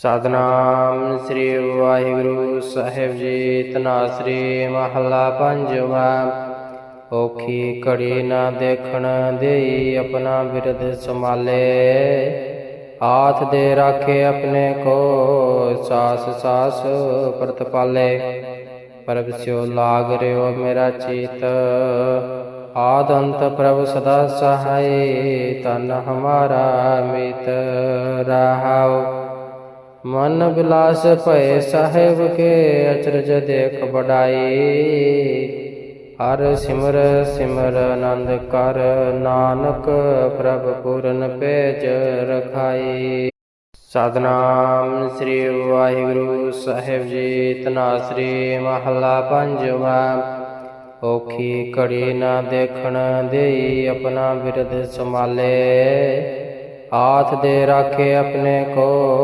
ਸਤਨਾਮ ਸ੍ਰੀ ਵਾਹਿਗੁਰੂ ਸਾਹਿਬ ਜੀ, ਤਨਾਸਰੀ ਮਹਲਾ ਪੰਜਵਾ। ਔਖੀ ਘੜੀ ਨਾ ਦੇਖਣ ਦੇਈ ਆਪਣਾ ਬਿਰਦ ਸੰਭਾਲੇ। ਹਾਥ ਦੇ ਰਾਖੇ ਆਪਣੇ ਕੋ ਸਾਸ ਸਾਸ ਪ੍ਰਤਪਾਲੇ ਪ੍ਰਭ ਸਿਓ ਲਾਗ ਰਿਓ ਮੇਰਾ ਚੀਤ। ਆਦ ਅੰਤ ਪ੍ਰਭ ਸਦਾ ਸਹਾਈ, ਤਨ ਹਮਾਰਾ ਮਿਤ ਰਹਾਉ। ਮਨ ਬਿਲਾਸ ਭਏ ਸਾਹਿਬ ਕੇ ਅਚਰਜ ਦੇਖ ਬੜਾਈ ਹਰ ਸਿਮਰ ਸਿਮਰ ਆਨੰਦ ਕਰ, ਨਾਨਕ ਪ੍ਰਭ ਪੂਰਨ ਪੇਜ ਰਖਾਈ। ਸਤਨਾਮ ਸ੍ਰੀ ਵਾਹਿਗੁਰੂ ਸਾਹਿਬ ਜੀ ਤਨਾਸਰੀ ਮਹੱਲਾ ਪੰਜਵਾ। ਔਖੀ ਘੜੀ ਨਾ ਦੇਖਣ ਦੇਈ ਆਪਣਾ ਬਿਰਦ ਸੰਭਾਲੇ। ਆਥ ਦੇ ਰਾਖੇ ਆਪਣੇ ਕੋ